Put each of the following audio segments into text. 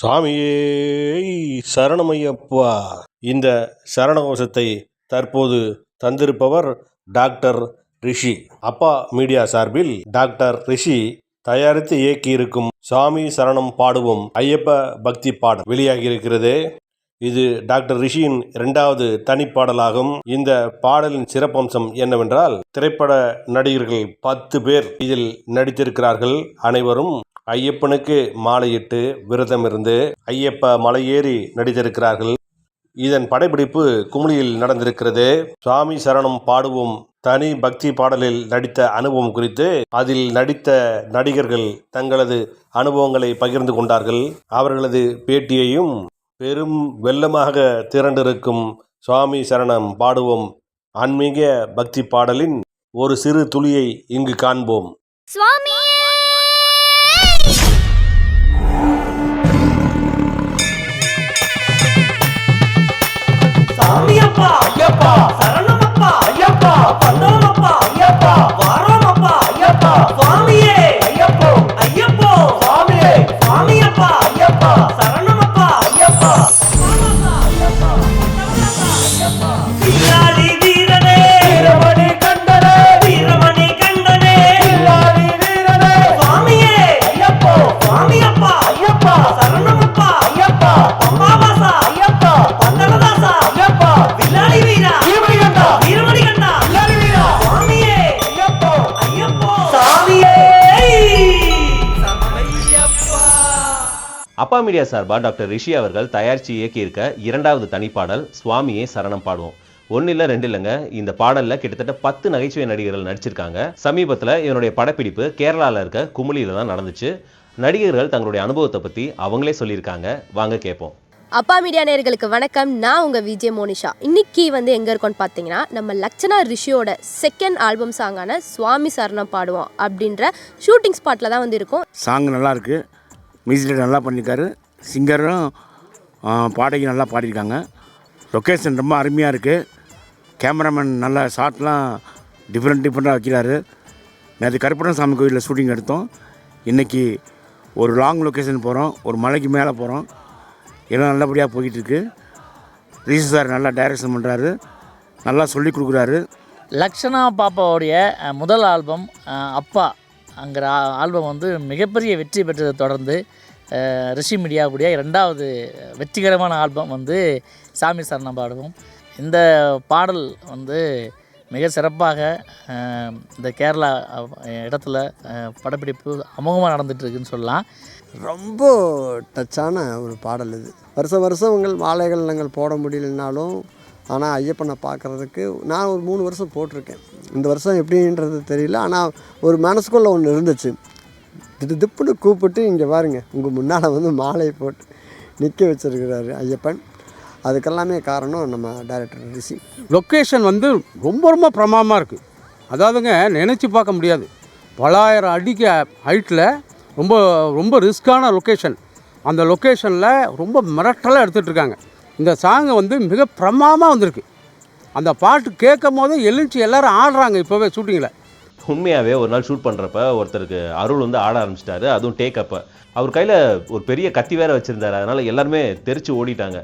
சாமியே சரணமையப்பா. இந்த சரணகோஷத்தை தற்போது தந்திருப்பவர் டாக்டர் ரிஷி. அப்பா மீடியா சார்பில் டாக்டர் ரிஷி தயாரித்து இயக்கியிருக்கும் சாமி சரணம் பாடுவோம் ஐயப்ப பக்தி பாடல் வெளியாகி இருக்கிறது இது டாக்டர் ரிஷியின் இரண்டாவது தனிப்பாடலாகும் இந்த பாடலின் சிறப்பம்சம் என்னவென்றால் திரைப்பட நடிகர்கள் பத்து பேர் இதில் நடித்திருக்கிறார்கள். அனைவரும் ஐயப்பனுக்கு மாலையிட்டு விரதம் இருந்து ஐயப்ப மலையேறி நடித்திருக்கிறார்கள். இதன் படப்பிடிப்பு குமுளியில் நடந்திருக்கிறது. சுவாமி சரணம் பாடுவோம். தனி பக்தி பாடலில் நடித்த அனுபவம் குறித்து அதில் நடித்த நடிகர்கள் தங்களது அனுபவங்களை பகிர்ந்து கொண்டார்கள். அவர்களது பேட்டியையும் பெரும் வெள்ளமாக திரண்டிருக்கும் சுவாமி சரணம் பாடுவோம். ஆன்மீக பக்தி பாடலின் ஒரு சிறு துளியை இங்கு காண்போம். சுவாமி! சாமியப்பா அப்பா மீடியா சார்பா டாக்டர் ரிஷி அவர்கள் தயாரித்து இயக்கியிருக்க இரண்டாவது தனிப்பாடல் சுவாமியே சரணம் பாடுவோம். ஒன்றும் இல்லை ரெண்டு இல்லைங்க இந்த பாடல்ல கிட்டத்தட்ட பத்து நகைச்சுவை நடிகர்கள் நடிச்சிருக்காங்க. சமீபத்தில் இவனுடைய படப்பிடிப்பு கேரளாவில் இருக்க குமுளியில் தான் நடந்துச்சு. நடிகர்கள் தங்களுடைய அனுபவத்தை பற்றி அவங்களே சொல்லியிருக்காங்க. வாங்க கேட்போம் அப்பா மீடியா நேயர்களுக்கு வணக்கம். நான் உங்கள் விஜய் மோனிஷா. இன்னைக்கு வந்து எங்கே இருக்கோம்னு பார்த்தீங்கன்னா நம்ம லக்ஷனா ரிஷியோட செகண்ட் ஆல்பம் சாங்கான சுவாமி சரணம் பாடுவோம் அப்படின்ற ஷூட்டிங் ஸ்பாட்டில் தான் வந்து இருக்கோம். சாங் நல்லா இருக்கு. மியூசிக் நல்லா பண்ணியிருக்காரு. சிங்கரும் பாடகி நல்லா பாடியிருக்காங்க. லொக்கேஷன் ரொம்ப அருமையாக இருக்குது கேமராமேன் நல்ல ஷாட்லாம் டிஃப்ரெண்ட் டிஃப்ரெண்ட்டாக வைக்கிறாரு. நேற்று கருப்பண சாமி கோயிலில் ஷூட்டிங் எடுத்தோம். இன்றைக்கி ஒரு லாங் லொக்கேஷன் போகிறோம் ஒரு மலைக்கு மேலே போகிறோம் எல்லாம் நல்லபடியாக போய்கிட்டுருக்கு ரிஷி சார் நல்லா டைரக்ஷன் பண்ணுறாரு நல்லா சொல்லி கொடுக்குறாரு. லக்ஷனா பாப்பாவுடைய முதல் ஆல்பம் அப்பா. அங்கே ஆல்பம் வந்து மிகப்பெரிய வெற்றி பெற்றதை தொடர்ந்து ரிஷி மீடியாவுடைய ரெண்டாவது வெற்றிகரமான ஆல்பம் வந்து சாமி சரணம் பாடுவோம். இந்த பாடல் வந்து மிக சிறப்பாக இந்த கேரளா இடத்துல படப்பிடிப்பு அமோகமாக நடந்துகிட்ருக்குன்னு சொல்லலாம். ரொம்ப டச்சான ஒரு பாடல் இது. வருஷம் வருஷம் உங்கள் மாலைகள் நாங்கள் போட முடியலனாலும் ஆனால் ஐயப்பனை பார்க்குறதுக்கு நான் ஒரு மூணு வருஷம் போட்டிருக்கேன். இந்த வருஷம் எப்படின்றது தெரியல. ஆனால் ஒரு மனசுக்குள்ளே ஒன்று இருந்துச்சு. திடு திப்புன்னு கூப்பிட்டு இங்கே பாருங்க. உங்கள் முன்னால் வந்து மாலையை போட்டு நிற்க வச்சுருக்கிறாரு ஐயப்பன். அதுக்கெல்லாமே காரணம் நம்ம டைரக்டர் ரிஷி. லொக்கேஷன் வந்து ரொம்ப ரொம்ப பிரமாதமாக இருக்குது அதாவதுங்க நினச்சி பார்க்க முடியாது. பலாயிரம் அடிக்கு ஹைட்டில் ரொம்ப ரொம்ப ரிஸ்க்கான லொக்கேஷன் அந்த லொக்கேஷனில் ரொம்ப மிரட்டலாக எடுத்துகிட்ருக்காங்க இந்த சாங்கை வந்து மிக பிரமாதமாக வந்திருக்கு. அந்த பாட்டு கேட்கும் போது எழுந்துச்சு எல்லாரும் ஆடுறாங்க இப்போவே ஷூட்டிங்கில் உண்மையாகவே ஒரு நாள் ஷூட் பண்ணுறப்ப ஒருத்தருக்கு அருள் வந்து ஆட ஆரம்பிச்சிட்டாரு அதுவும் டேக் அப்போ அவர் கையில் ஒரு பெரிய கத்தி வேற வச்சுருந்தாரு அதனால் எல்லாருமே தெரிச்சு ஓடிட்டாங்க.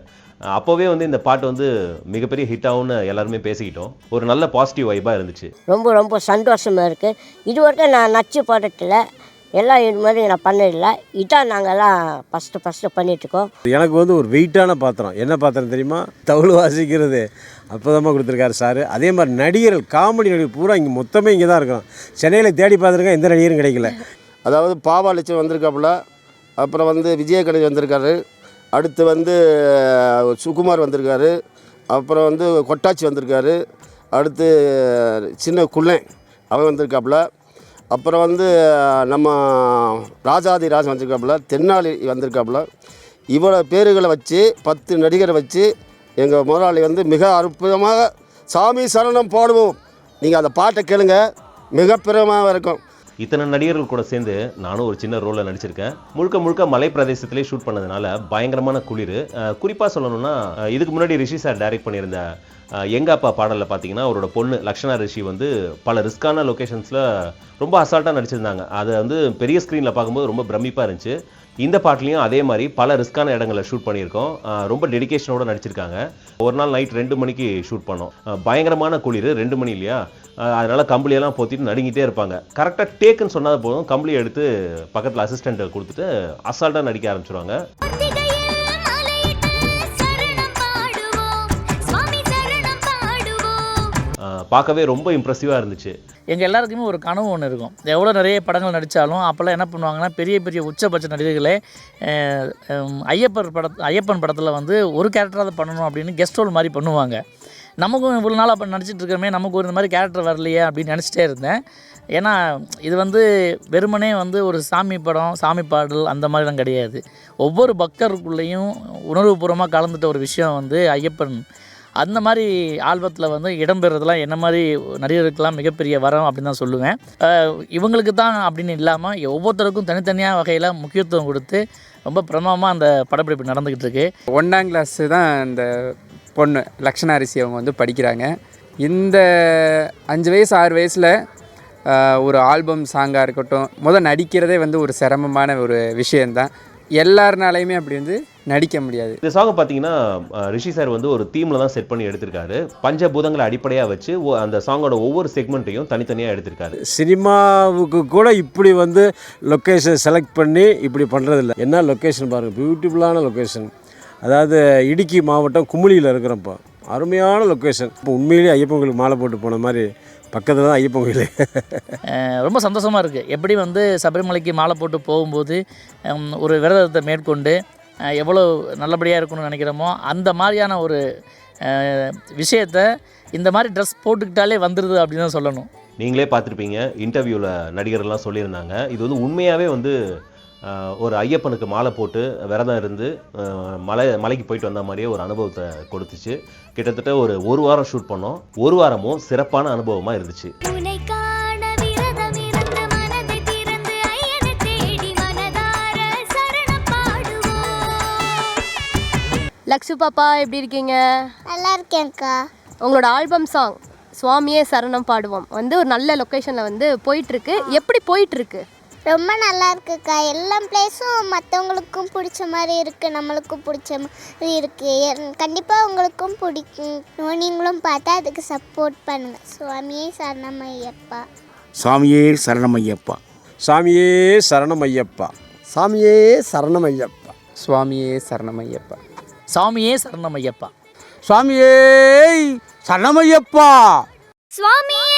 அப்போவே வந்து இந்த பாட்டு வந்து மிகப்பெரிய ஹிட் ஆகும்னு எல்லாருமே பேசிக்கிட்டோம். ஒரு நல்ல பாசிட்டிவ் வைபாக இருந்துச்சு. ரொம்ப ரொம்ப சந்தோஷமாக இருக்குது இது வரைக்கும் நான் நச்சு போட்டதில்ல எல்லாம் இது மாதிரி நான் பண்ணதில்லை. இதான் நாங்கள்லாம் ஃபஸ்ட்டு ஃபஸ்ட்டு பண்ணிகிட்ருக்கோம் எனக்கு வந்து ஒரு வெயிட்டான பாத்திரம். என்ன பாத்திரம் தெரியுமா? தவுள் வாசிக்கிறது. அற்புதமாக கொடுத்துருக்காரு சார். அதே மாதிரி நடிகர்கள் காமெடி நடிகர் பூரா இங்கே மொத்தமே இங்கே தான் இருக்கிறோம். சென்னையில் தேடி பார்த்துருக்கேன் எந்த நடிகரும் கிடைக்கல. அதாவது பாபாலட்சுமி வந்திருக்காப்புல. அப்புறம் வந்து விஜய கணேஷ் வந்திருக்காரு. அடுத்து வந்து சுகுமார் வந்திருக்காரு. அப்புறம் வந்து கொட்டாச்சி வந்திருக்காரு. அடுத்து சின்ன குள்ளன் அவன் வந்திருக்காப்புல. அப்புறம் வந்து நம்ம ராஜாதி ராஜன் வந்திருக்காப்புல தென்னாலி வந்திருக்காப்புல இவ்வளோ பேர்களை வச்சு பத்து நடிகரை வச்சு எங்கள் முதலாளி வந்து மிக அற்புதமாக சாமி சரணம் பாடுவோம். நீங்கள் அந்த பாட்டை கேளுங்க மிக பிரமாக இருக்கும். இத்தனை நடிகர்கள் கூட சேர்ந்து நானும் ஒரு சின்ன ரோலில் நடிச்சிருக்கேன். முழுக்க முழுக்க மலை பிரதேசத்திலே ஷூட் பண்ணதுனால பயங்கரமான குளிர். குறிப்பாக சொல்லணும்னா இதுக்கு முன்னாடி ரிஷி சார் டைரக்ட் பண்ணியிருந்த எங்கப்பா அப்பா பாடலில் பார்த்தீங்கன்னா அவரோட பொண்ணு லக்ஷனா ரிஷி வந்து பல ரிஸ்கான லொக்கேஷன்ஸில் ரொம்ப அசால்ட்டாக நடிச்சிருந்தாங்க. அதை வந்து பெரிய ஸ்க்ரீனில் பார்க்கும்போது ரொம்ப பிரமிப்பாக இருந்துச்சு. இந்த பாட்டிலையும் அதே மாதிரி பல ரிஸ்கான இடங்களில் ஷூட் பண்ணியிருக்கோம். ரொம்ப டெடிகேஷனோட நடிச்சிருக்காங்க. ஒரு நாள் நைட் ரெண்டு மணிக்கு ஷூட் பண்ணோம். பயங்கரமான குளிர். ரெண்டு மணி இல்லையா? அதனால கம்பளியெல்லாம் போத்திட்டு நடுங்கிட்டே இருப்பாங்க. கரெக்டாக டேக்குன்னு சொன்னது போதும் கம்பளியை எடுத்து பக்கத்தில் அசிஸ்டண்ட்டை கொடுத்துட்டு அசால்ட்டாக நடிக்க ஆரம்பிச்சிருவாங்க. பார்க்கவே ரொம்ப இம்ப்ரெசிவாக இருந்துச்சு. எங்கள் எல்லாருக்குமே ஒரு கனவு ஒன்று இருக்கும். எவ்வளோ நிறைய படங்கள் நடித்தாலும் அப்போல்லாம் என்ன பண்ணுவாங்கன்னா பெரிய பெரிய உச்சபட்ச நடிகர்களே ஐயப்பர் பட ஐயப்பன் படத்தில் வந்து ஒரு கேரக்டராக பண்ணணும் அப்படின்னு கெஸ்ட் ரோல் மாதிரி பண்ணுவாங்க. நமக்கும் இவ்வளோ நாள் அப்போ நடிச்சிட்டு இருக்கமே நமக்கு ஒரு இந்த மாதிரி கேரக்டர் வரலையே அப்படின்னு நினச்சிட்டே இருந்தேன். ஏன்னா இது வந்து வெறுமனே வந்து ஒரு சாமி படம் சாமி பாடல் அந்த மாதிரிலாம் கிடையாது. ஒவ்வொரு பக்தருக்குள்ளேயும் உணர்வுபூர்வமாக கலந்துட்ட ஒரு விஷயம் வந்து ஐயப்பன். அந்த மாதிரி ஆல்பத்தில் வந்து இடம்பெறதெல்லாம் என்ன மாதிரி நடிகருக்கெல்லாம் மிகப்பெரிய வரம் அப்படின்னு தான் சொல்லுவேன். இவங்களுக்கு தான் அப்படின்னு இல்லாமல் ஒவ்வொருத்தருக்கும் தனித்தனியாக வகையில் முக்கியத்துவம் கொடுத்து ரொம்ப பிரமமாக அந்த படப்பிடிப்பு நடந்துக்கிட்டு இருக்கு. ஒன்றாம் கிளாஸு தான் இந்த பொண்ணு லக்ஷணாரிசி அவங்க வந்து படிக்கிறாங்க. இந்த அஞ்சு வயசு ஆறு வயசில் ஒரு ஆல்பம் சாங்காக இருக்கட்டும் முதல் நடிக்கிறதே வந்து ஒரு சிரமமான ஒரு விஷயந்தான் எல்லாருனாலையுமே அப்படி வந்து நடிக்க முடியாது. இந்த சாங் பார்த்தீங்கன்னா ரிஷி சார் வந்து ஒரு தீமில் தான் செட் பண்ணி எடுத்திருக்காரு. பஞ்சபூதங்களை அடிப்படையாக வச்சு அந்த சாங்கோட ஒவ்வொரு செக்மெண்ட்டையும் தனித்தனியாக எடுத்திருக்காரு. சினிமாவுக்கு கூட இப்படி வந்து லொக்கேஷன் செலக்ட் பண்ணி இப்படி பண்ணுறதில்ல என்ன லொக்கேஷன் பாருங்கள் பியூட்டிஃபுல்லான லொக்கேஷன் அதாவது இடுக்கி மாவட்டம் குமுளியில் இருக்கிறப்போ. அருமையான லொக்கேஷன் இப்போ உண்மையிலேயே ஐயப்பன் கோயிலுக்கு மாலை போட்டு போன மாதிரி பக்கத்தில் தான் ஐயப்பன் கோயில். ரொம்ப சந்தோஷமாக இருக்குது எப்படி வந்து சபரிமலைக்கு மாலை போட்டு போகும்போது ஒரு விரதத்தை மேற்கொண்டு எவ்வளோ நல்லபடியாக இருக்கணும்னு நினைக்கிறோமோ அந்த மாதிரியான ஒரு விஷயத்த இந்த மாதிரி ட்ரெஸ் போட்டுக்கிட்டாலே வந்துடுது அப்படின்னு தான் சொல்லணும். நீங்களே பார்த்துருப்பீங்க. இன்டர்வியூவில் நடிகர்கள்லாம் சொல்லியிருந்தாங்க. இது வந்து உண்மையாகவே வந்து ஒரு ஐயப்பனுக்கு மாலை போட்டு விரதம் இருந்து மலை மலைக்கு போயிட்டு வந்த மாதிரியே ஒரு அனுபவத்தை கொடுத்துச்சு. கிட்டத்தட்ட ஒரு ஒரு வாரம் ஷூட் பண்ணோம். ஒரு வாரமும் சிறப்பான அனுபவமாக இருந்துச்சு. லக்ஷு பாப்பா எப்படி இருக்கீங்க? நல்லா இருக்கேன்க்கா உங்களோட ஆல்பம் சாங் சுவாமியே சரணம் பாடுவோம் வந்து ஒரு நல்ல லொக்கேஷனில் வந்து போயிட்டுருக்கு எப்படி போயிட்டுருக்கு ரொம்ப நல்லா இருக்குக்கா எல்லா பிளேஸும் மற்றவங்களுக்கும் பிடிச்ச மாதிரி இருக்குது நம்மளுக்கும் பிடிச்ச மாதிரி இருக்குது கண்டிப்பாக உங்களுக்கும் பிடிக்கும் நீங்களும் பார்த்தா அதுக்கு சப்போர்ட் பண்ணுங்கள் சுவாமியே சரணமையப்பா. சாமியே சரணமையப்பா. சாமியே சரணம் ஐயப்பா சாமியே சரணம் ஐயப்பா சுவாமியே சரணமையப்பா. சாமியே சரணம் ஐயப்பா சுவாமியே சரணமையப்பா. சுவாமியே